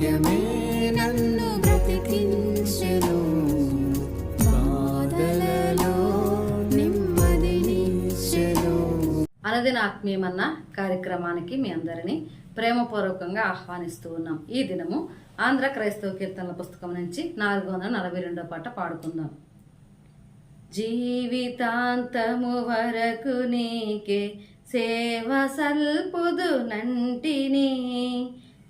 వాక్యమే నన్ను బ్రతికించెను. అనుదిన ఆత్మీయమన్న కార్యక్రమానికి మీ అందరినీ ప్రేమపూర్వకంగా ఆహ్వానిస్తూ ఉన్నాం. ఈ దినము ఆంధ్ర క్రైస్తవ కీర్తనల పుస్తకం నుంచి నాలుగు వందల నలభై రెండో పాట పాడుకుందాం. జీవితాంతము వరకు నీకే సేవ సల్పుదు నంటిని.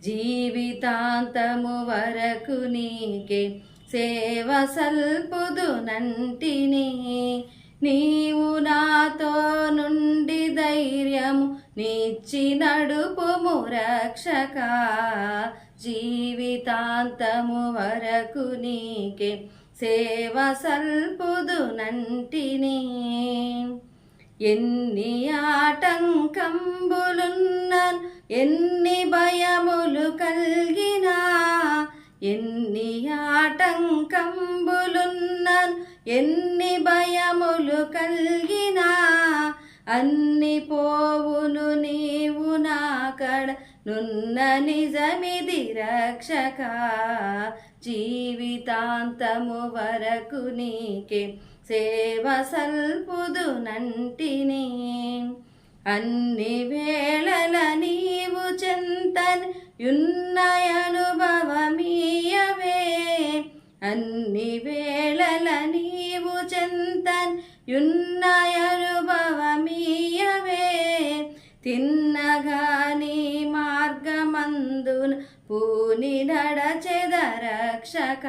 జీవితాంతము వరకు నీకే సేవ సల్పుదు నంటిని. నీవు నాతో నుండి ధైర్యము నిచ్చి నడుపుము రక్షక. జీవితాంతము వరకు నీకే సేవ సల్పుదు నంటిని. ఎన్ని ఆటంకంబులున్నన్ ఎన్ని భయములు కలిగినా ఎన్ని ఆటంకంబులున్నన్ ఎన్ని భయములు కలిగినా అన్ని పోవును నీవు నాకడ నున్న నిజమిది రక్షక. జీవితాంతము వరకు నీకే సేవ సల్పుదు అన్ని వేళల నీవు చెంతన్ యున్నయనుభవమీయవే అన్ని వేళల నీవు చెంతన్ యున్నయనుభవమీయవే తిన్నగాని మార్గమందున పూని నడచెద రక్షక.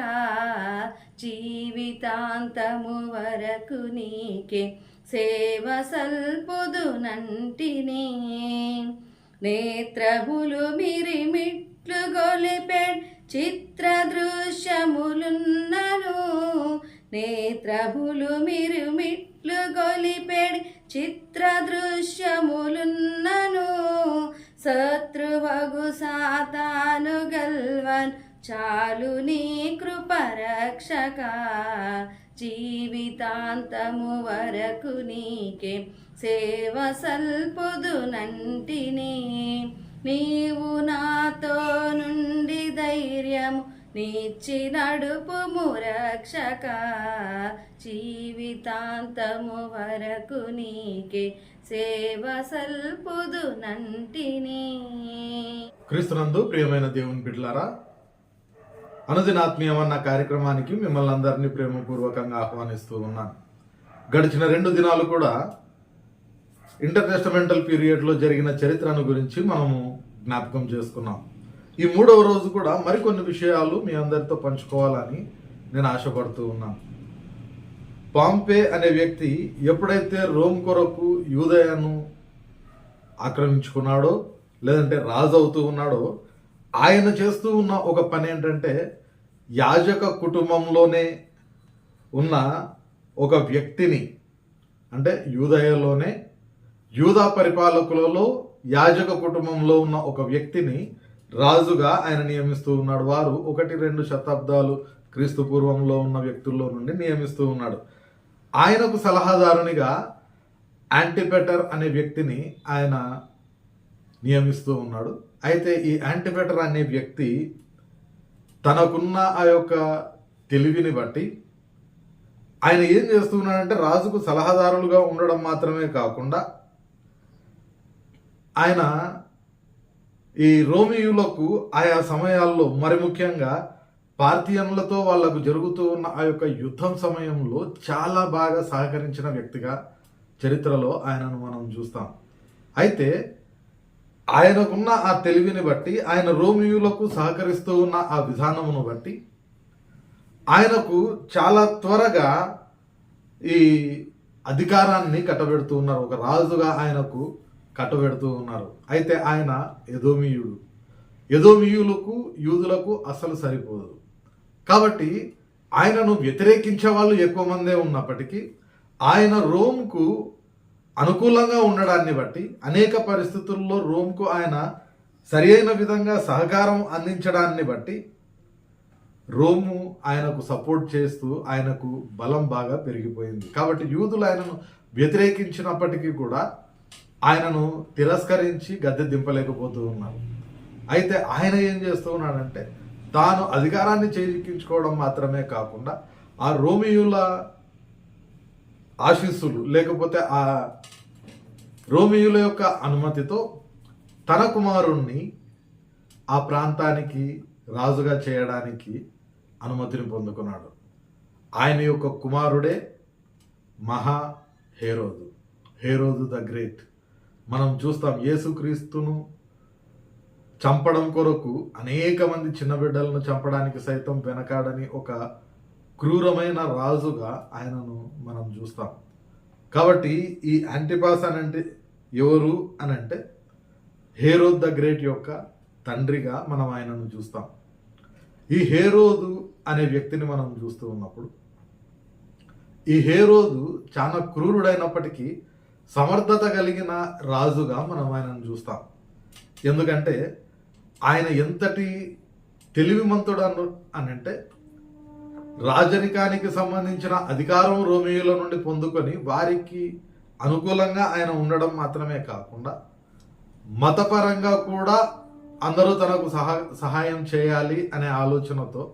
జీవితాంతము వరకు నీకే సేవ సల్పుదు నంటిని. నేత్రములు మిరిమిట్లు గొలిపెడ్ చిత్ర దృశ్యములున్నను నేత్రములు మిరిమిట్లు గొలిపెడ్ చిత్ర దృశ్యములున్న చాలు నీ కృపరక్షక జీవితాంతము వరకు నీకే సేవ సల్పుదు నంటిని. నీవు నాతో నుండి ధైర్యము నీచి నడుపుము రక్షక. జీవితాంతము వరకు నీకే సేవ సల్పుదు నంటిని. క్రీస్తునందు ప్రియమైన దేవుని బిడ్లారా అనుదినాత్మీయమన్న కార్యక్రమానికి మిమ్మల్ని అందరినీ ప్రేమపూర్వకంగా ఆహ్వానిస్తూ ఉన్నాను. గడిచిన రెండు దినాలు కూడా ఇంటర్టెస్టమెంటల్ పీరియడ్లో జరిగిన చరిత్రను గురించి మనము జ్ఞాపకం చేసుకున్నాం. ఈ మూడవ రోజు కూడా మరికొన్ని విషయాలు మీ అందరితో పంచుకోవాలని నేను ఆశపడుతూ ఉన్నాను. పాంపే అనే వ్యక్తి ఎప్పుడైతే రోమ్ కొరకు యూదయను ఆక్రమించుకున్నాడో లేదంటే రాజు అవుతూ ఉన్నాడో ఆయన చేస్తూ ఉన్న ఒక పని ఏంటంటే యాజక కుటుంబంలోనే ఉన్న ఒక వ్యక్తిని అంటే యూదయలోనే యూదా పరిపాలకులలో యాజక కుటుంబంలో ఉన్న ఒక వ్యక్తిని రాజుగా ఆయన నియమిస్తూ ఉన్నాడు. వారు ఒకటి రెండు శతాబ్దాలు క్రీస్తు పూర్వంలో ఉన్న వ్యక్తుల్లో నుండి నియమిస్తూ ఉన్నాడు. ఆయనకు సలహాదారునిగా యాంటిపెటర్ అనే వ్యక్తిని ఆయన నియమిస్తూ ఉన్నాడు. అయితే ఈ యాంటిపెటర్ అనే వ్యక్తి తనకున్న ఆ యొక్క తెలివిని బట్టి ఆయన ఏం చేస్తున్నాడంటే రాజుకు సలహాదారులుగా ఉండడం మాత్రమే కాకుండా ఆయన ఈ రోమియులకు ఆయా సమయాల్లో మరి ముఖ్యంగా పార్థియన్లతో వాళ్ళకు జరుగుతూ ఉన్న ఆ యొక్క యుద్ధం సమయంలో చాలా బాగా సహకరించిన వ్యక్తిగా చరిత్రలో ఆయనను మనం చూస్తాం. అయితే ఆయనకున్న ఆ తెలివిని బట్టి ఆయన రోమియులకు సహకరిస్తూ ఉన్న ఆ విధానమును బట్టి ఆయనకు చాలా త్వరగా ఈ అధికారాన్ని కట్టబెడుతూ ఉన్నారు. ఒక రాజుగా ఆయనకు కట్టబెడుతూ ఉన్నారు. అయితే ఆయన యదోమియుడు యదోమియులకు యూదులకు అసలు సరిపోదు. కాబట్టి ఆయనను వ్యతిరేకించే వాళ్ళు ఎక్కువ మందే ఉన్నప్పటికీ ఆయన రోమ్కు అనుకూలంగా ఉండడాన్ని బట్టి అనేక పరిస్థితుల్లో రోమ్కు ఆయన సరి అయిన విధంగా సహకారం అందించడాన్ని బట్టి రోము ఆయనకు సపోర్ట్ చేస్తూ ఆయనకు బలం బాగా పెరిగిపోయింది. కాబట్టి యూదులు ఆయనను వ్యతిరేకించినప్పటికీ కూడా ఆయనను తిరస్కరించి గద్దె దింపలేకపోతూ ఉన్నారు. అయితే ఆయన ఏం చేస్తూ ఉన్నాడంటే తాను అధికారాన్ని చేజిక్కించుకోవడం మాత్రమే కాకుండా ఆ రోమియుల ఆశీస్సులు లేకపోతే ఆ రోమియుల యొక్క అనుమతితో తన కుమారుణ్ణి ఆ ప్రాంతానికి రాజుగా చేయడానికి అనుమతిని పొందుకున్నాడు. ఆయన యొక్క కుమారుడే మహా హేరోదు. హేరోదు ద గ్రేట్. మనం చూస్తాం యేసుక్రీస్తును చంపడం కొరకు అనేక మంది చిన్న బిడ్డలను చంపడానికి సైతం వెనకాడని ఒక క్రూరమైన రాజుగా ఆయనను మనం చూస్తాం. కాబట్టి ఈ యాంటిపాస్ అని అంటే ఎవరు అని అంటే హేరోద్ ద గ్రేట్ యొక్క తండ్రిగా మనం ఆయనను చూస్తాం. ఈ హేరోదు అనే వ్యక్తిని మనం చూస్తూ ఉన్నప్పుడు ఈ హేరోదు చాలా క్రూరుడైనప్పటికీ సమర్థత కలిగిన రాజుగా మనం ఆయనను చూస్తాం. ఎందుకంటే ఆయన ఎంతటి తెలివిమంతుడు అను అని అంటే రాజరికానికి సంబంధించిన అధికారం రోమియోల నుండి పొందుకొని వారికి అనుకూలంగా ఆయన ఉండడం మాత్రమే కాకుండా మతపరంగా కూడా అందరూ తనకు సహా సహాయం చేయాలి అనే ఆలోచనతో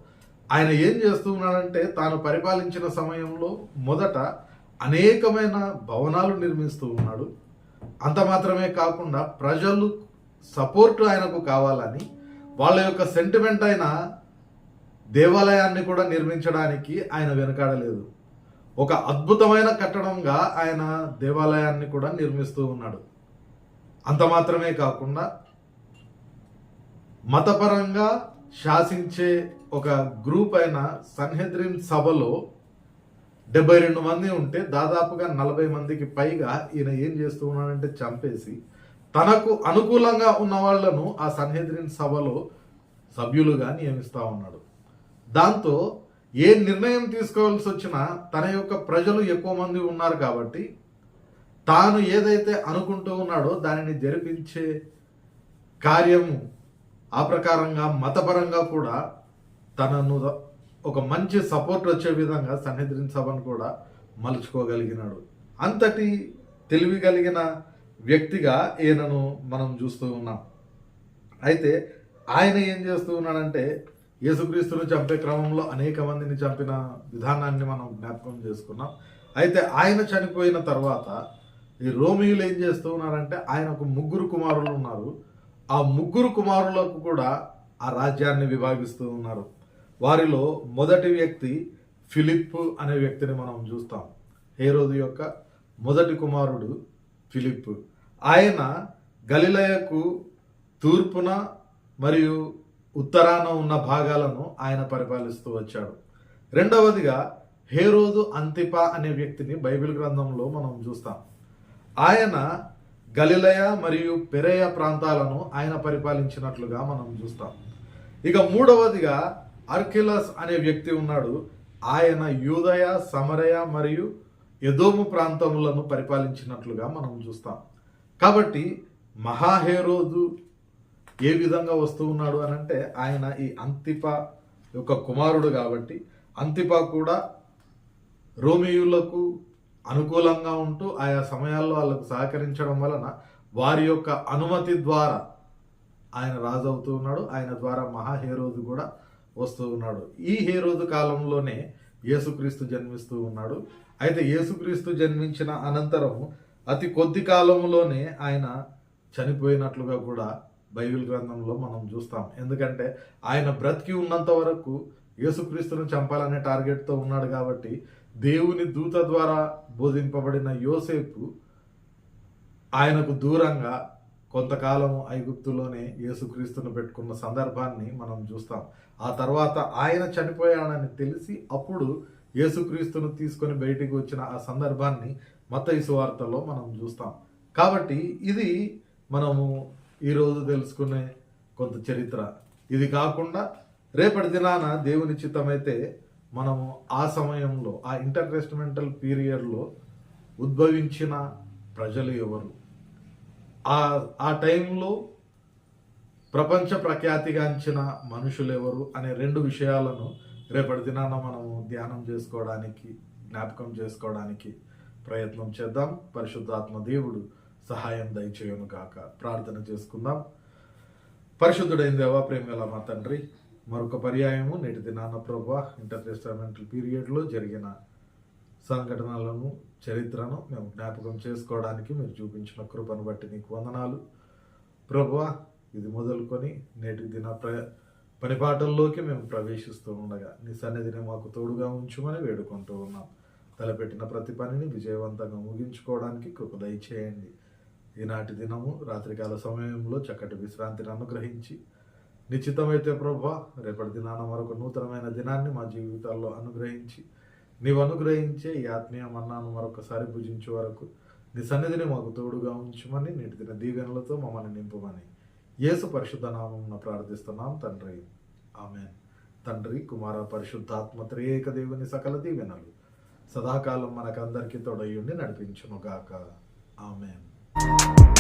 ఆయన ఏం చేస్తూ ఉన్నాడంటే తాను పరిపాలించిన సమయంలో మొదట అనేకమైన భవనాలు నిర్మిస్తూ ఉన్నాడు. అంత మాత్రమే కాకుండా ప్రజలు సపోర్ట్ ఆయనకు కావాలని వాళ్ళ యొక్క సెంటిమెంట్ అయిన దేవాలయాన్ని కూడా నిర్మించడానికి ఆయన వెనకాడలేదు. ఒక అద్భుతమైన కట్టడంగా ఆయన దేవాలయాన్ని కూడా నిర్మిస్తూ ఉన్నాడు. అంత మాత్రమే కాకుండా మతపరంగా శాసించే ఒక గ్రూప్ అయిన సన్హెద్రిన్ సభలో డెబ్బై రెండు మంది ఉంటే దాదాపుగా నలభై మందికి పైగా ఈయన ఏం చేస్తూ ఉన్నాడంటే చంపేసి తనకు అనుకూలంగా ఉన్న వాళ్ళను ఆ సన్హెద్రిన్ సభలో సభ్యులుగా నియమిస్తూ ఉన్నాడు. దాంతో ఏ నిర్ణయం తీసుకోవాల్సి వచ్చినా తన యొక్క ప్రజలు ఎక్కువ మంది ఉన్నారు కాబట్టి తాను ఏదైతే అనుకుంటూ ఉన్నాడో దానిని జరిపించే కార్యము ఆ ప్రకారంగా మతపరంగా కూడా తనను ఒక మంచి సపోర్ట్ వచ్చే విధంగా సన్నిధిని సభను కూడా మలుచుకోగలిగినాడు. అంతటి తెలివి కలిగిన వ్యక్తిగా ఈయనను మనం చూస్తూ ఉన్నాం. అయితే ఆయన ఏం చేస్తూ ఉన్నాడంటే యేసుక్రీస్తును చంపే క్రమంలో అనేక మందిని చంపిన విధానాన్ని మనం జ్ఞాపకం చేసుకున్నాం. అయితే ఆయన చనిపోయిన తర్వాత ఈ రోమియులు ఏం చేస్తూ ఉన్నారంటే ఆయనకు ముగ్గురు కుమారులు ఉన్నారు. ఆ ముగ్గురు కుమారులకు కూడా ఆ రాజ్యాన్ని విభాగిస్తూ ఉన్నారు. వారిలో మొదటి వ్యక్తి ఫిలిప్ అనే వ్యక్తిని మనం చూస్తాం. హేరోదు యొక్క మొదటి కుమారుడు ఫిలిప్ ఆయన గలిలయకు తూర్పున మరియు ఉత్తరాన ఉన్న భాగాలను ఆయన పరిపాలిస్తూ వచ్చాడు. రెండవదిగా హేరోదు అంతిప అనే వ్యక్తిని బైబిల్ గ్రంథంలో మనం చూస్తాం. ఆయన గలిలయ మరియు పెరేయ ప్రాంతాలను ఆయన పరిపాలించినట్లుగా మనం చూస్తాం. ఇక మూడవదిగా అర్కిలస్ అనే వ్యక్తి ఉన్నాడు. ఆయన యూదయ సమరయ మరియు యదోము ప్రాంతములను పరిపాలించినట్లుగా మనం చూస్తాం. కాబట్టి మహాహేరోదు ఏ విధంగా వస్తూ ఉన్నాడు అని అంటే ఆయన ఈ అంతిప యొక్క కుమారుడు కాబట్టి అంతిప కూడా రోమియులకు అనుకూలంగా ఉంటూ ఆయా సమయాల్లో వాళ్ళకు సహకరించడం వలన వారి యొక్క అనుమతి ద్వారా ఆయన రాజు అవుతూ ఉన్నాడు. ఆయన ద్వారా మహా హేరోదు కూడా వస్తూ ఉన్నాడు. ఈ హేరోదు కాలంలోనే యేసుక్రీస్తు జన్మిస్తూ ఉన్నాడు. అయితే యేసుక్రీస్తు జన్మించిన అనంతరం అతి కొద్ది కాలంలోనే ఆయన చనిపోయినట్లుగా కూడా బైబిల్ గ్రంథంలో మనం చూస్తాం. ఎందుకంటే ఆయన బ్రతికి ఉన్నంత వరకు యేసుక్రీస్తును చంపాలనే టార్గెట్తో ఉన్నాడు కాబట్టి దేవుని దూత ద్వారా బోధింపబడిన యోసేపు ఆయనకు దూరంగా కొంతకాలం ఐగుప్తులోనే యేసుక్రీస్తును పెట్టుకున్న సందర్భాన్ని మనం చూస్తాం. ఆ తర్వాత ఆయన చనిపోయాడని తెలిసి అప్పుడు యేసుక్రీస్తును తీసుకొని బయటికి వచ్చిన ఆ సందర్భాన్ని మత వార్తలో మనం చూస్తాం. కాబట్టి ఇది మనము ఈరోజు తెలుసుకునే కొంత చరిత్ర. ఇది కాకుండా రేపటి దినాన దేవుని చిత్తమైతే మనము ఆ సమయంలో ఆ ఇంటర్టెస్టిమెంటల్ పీరియడ్లో ఉద్భవించిన ప్రజలు ఎవరు? ఆ ఆ టైంలో ప్రపంచ ప్రఖ్యాతిగాంచిన మనుషులు ఎవరు అనే రెండు విషయాలను రేపటి దినాన మనము ధ్యానం చేసుకోవడానికి జ్ఞాపకం చేసుకోవడానికి ప్రయత్నం చేద్దాం. పరిశుద్ధాత్మ దేవుడు సహాయం దయచేయను గాక. ప్రార్థన చేసుకుందాం. పరిశుద్ధుడైన దేవా ప్రేమల మా తండ్రి మరొక పర్యాయము నేటి దినాన ప్రభా ఇంటర్ టెస్టామెంటల్ పీరియడ్లో జరిగిన సంఘటనలను చరిత్రను మేము జ్ఞాపకం చేసుకోవడానికి మీరు చూపించిన కృపను బట్టి నీకు వందనాలు. ప్రభా ఇది మొదలుకొని నేటి దిన ప్ర పనిపాటల్లోకి మేము ప్రవేశిస్తూ ఉండగా నీ సన్నిధిని మాకు తోడుగా ఉంచుమని వేడుకుంటూ ఉన్నాం. తలపెట్టిన ప్రతి పనిని విజయవంతంగా ముగించుకోవడానికి కృప దయచేయండి. ఈనాటి దినము రాత్రికాల సమయంలో చక్కటి విశ్రాంతిని అనుగ్రహించి నిశ్చితమైతే ప్రభా రేపటి దినాన మరొక నూతనమైన దినాన్ని మా జీవితాల్లో అనుగ్రహించి నీవు అనుగ్రహించే ఈ ఆత్మీయ మన్నాను మరొకసారి భుజించే వరకు నీ సన్నిధిని మాకు తోడుగా ఉంచుమని నేటి దిన దీవెనలతో మమ్మల్ని నింపుమని యేసు పరిశుద్ధ నామం ప్రార్థిస్తున్నాం తండ్రి. ఆమెన్. తండ్రి కుమార పరిశుద్ధాత్మ త్రియేక దేవుని సకల దీవెనలు సదాకాలం మనకందరికీ తొడయుండి నడిపించునుగాక. ఆమెన్. Thank you